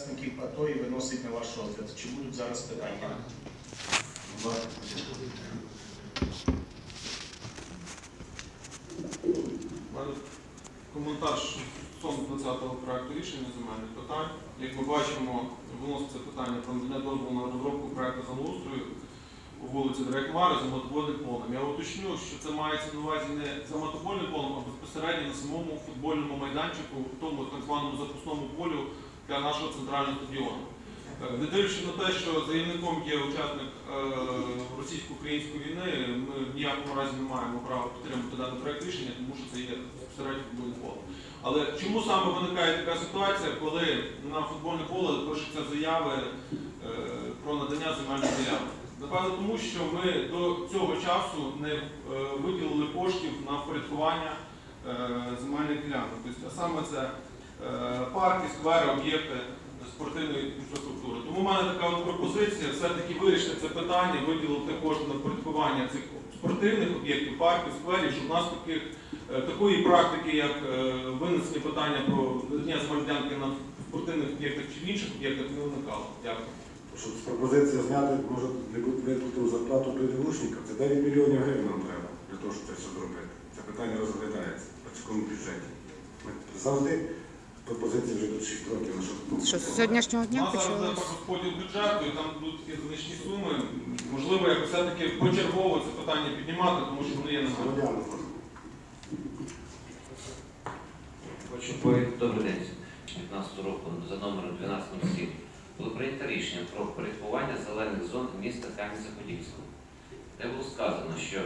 учасників АТО і виносить на ваш розгляд. Чи будуть зараз питання? Коментар стосовно 20-го проекту рішення земельних питань. Як ми бачимо, виноситься питання про надання дозволу на розробку проекту землеустрою у вулиці Дрекмари за мотобольним полем. Я уточню, що це мається на увазі не за мотобольним полем, а безпосередньо на самому футбольному майданчику, в тому так званому запасному полю для нашого центрального стадіону. Е, Не дивлячись на те, що заявником є учасник е, російсько-української війни, ми в ніякому разі не маємо права підтримати даний проект рішення, тому що це є безпосередньо футбольне поле. Але чому саме виникає така ситуація, коли на футбольне поле пишуться заяви е, про надання земельних ділянок? Напевно, тому що ми до цього часу не виділили коштів на впорядкування земельних ділянок. Тобто, а саме це парки, сквери, об'єкти спортивної інфраструктури. Тому в мене така от пропозиція все-таки вирішити це питання, виділити кошти на впорядкування цих спортивних об'єктів, парків, скверів, щоб у нас таких, е, такої практики, як е, винесення питання про надання земельної ділянки на спортивних об'єктах чи в інших об'єктах не виникало. Дякую. Щоб з пропозиція зняти, може виплату зарплату ПДВшникам. Це 9 мільйонів гривень нам треба для того, щоб це все зробити. Це питання розглядається в цьому бюджеті. Ми завжди пропозиції вже тут 6 років. Що Що з сьогоднішнього дня нас зараз почалось? розподіл бюджету, і там будуть такі значні суми. Можливо, якось все-таки почергово це питання піднімати, тому що вони є на громадяни. Хочу повідомити добрий день. 15 року за номером 1207 було прийнято рішення про впорядкування зелених зон міста Кам'янця-Подільського, де було сказано, що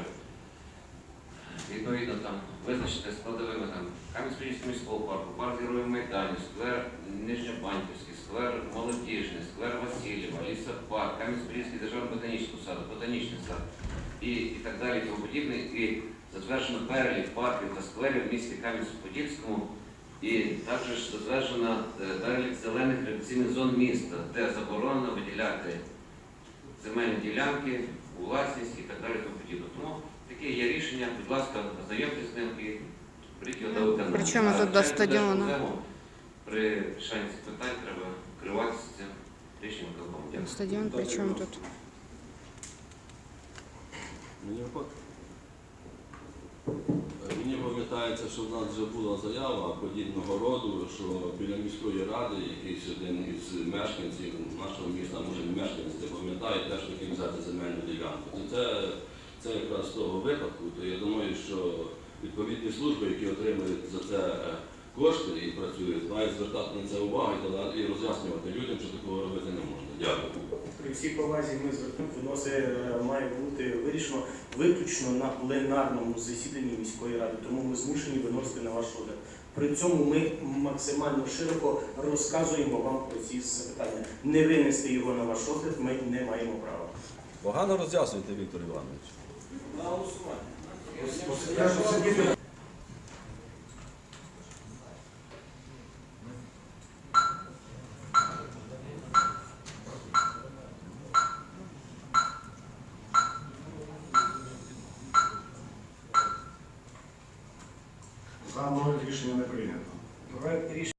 відповідно там визначити складовими там Кам'янець-Подільського міського парку, парк Героїв Майданів, сквер Нижньобанківський, сквер Молодіжний, сквер Васильєва, лісопарк, Кам'янець-Подільський державний ботанічний сад, ботанічний сад і, і так далі, і тому подібне. І затверджено перелік парків та скверів в місті Кам'янці-Подільському. І також затверджено е, перелік зелених рекреаційних зон міста, де заборонено виділяти земельні ділянки, у власність і так далі. Тому таке є рішення, будь ласка, ознайомтесь з ним і беріть його до виконання. При чому А тут до стадіону? При цих питань треба керуватися цим рішенням виконкому. Дякую. Стадіон при чому тут? Мені пам'ятається, що в нас вже була заява подібного роду, що біля міської ради якийсь один із мешканців нашого міста, може не мешканець, не пам'ятає, теж хотів взяти земельну ділянку. То це, це якраз з того випадку. То я думаю, що відповідні служби, які отримують за це е, кошти і працюють, мають звертати на це увагу і роз'яснювати людям, що такого робити не можна. Дякую. При всій повазі ми звертаємо, виносить, е, має бути вирішено виключно на пленарному засіданні міської ради, тому ми змушені виносити на ваш розгляд. При цьому ми максимально широко розказуємо вам про ці запитання. Не винести його на ваш розгляд ми не маємо права. Погано роз'яснюєте, Віктор Іванович. За мною рішення не прийнято.